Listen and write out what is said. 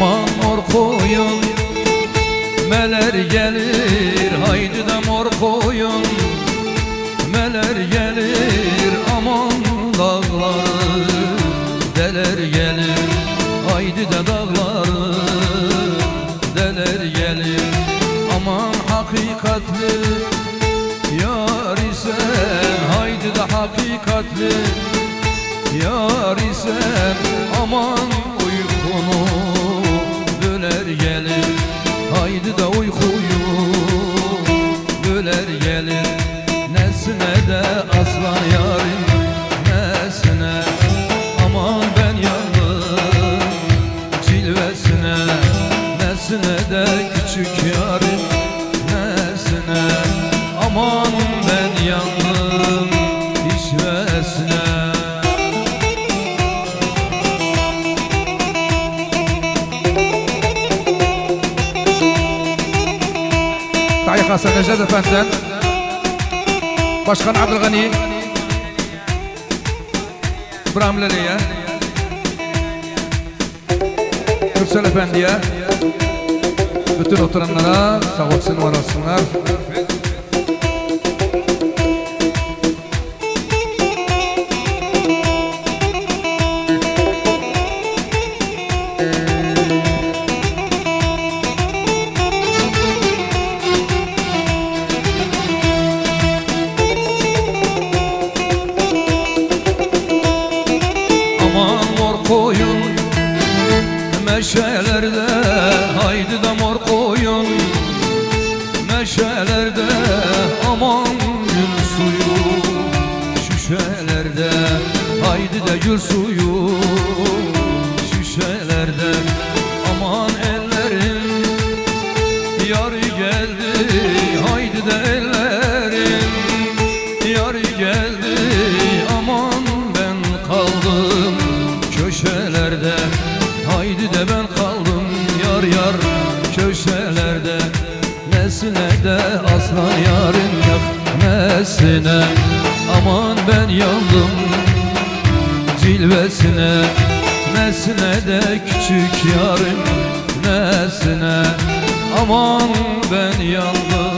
Aman mor koyun. Meler gelir haydi de mor koyun. Meler gelir aman dağları. Deler gelir haydi de dağları. Deler gelir aman hakikatli. Yar isen haydi de hakikatli. Yar isen aman Nesine de küçük yarim nesine? Aman ben yandım işvesine Tahiyya Hasan Necdet Efendi'den Başkan Abdülgani İbrahim Lele'ye Gürsel Efendi'ye Bütün oturanlara sağ olsun var olsunlar. Aman mor koyun Meşelerde Meşelerde aman gül suyu Şişelerde haydi de gül suyu Şişelerde aman ellerin Yarı geldi haydi de ellerin Yarı geldi aman ben kaldım köşelerde Haydi de ben kaldım yar yar köşelerde Nesine de aslan yarın yak nesine Aman ben yandım cilvesine. Nesine de küçük yarım nesine Aman ben yandım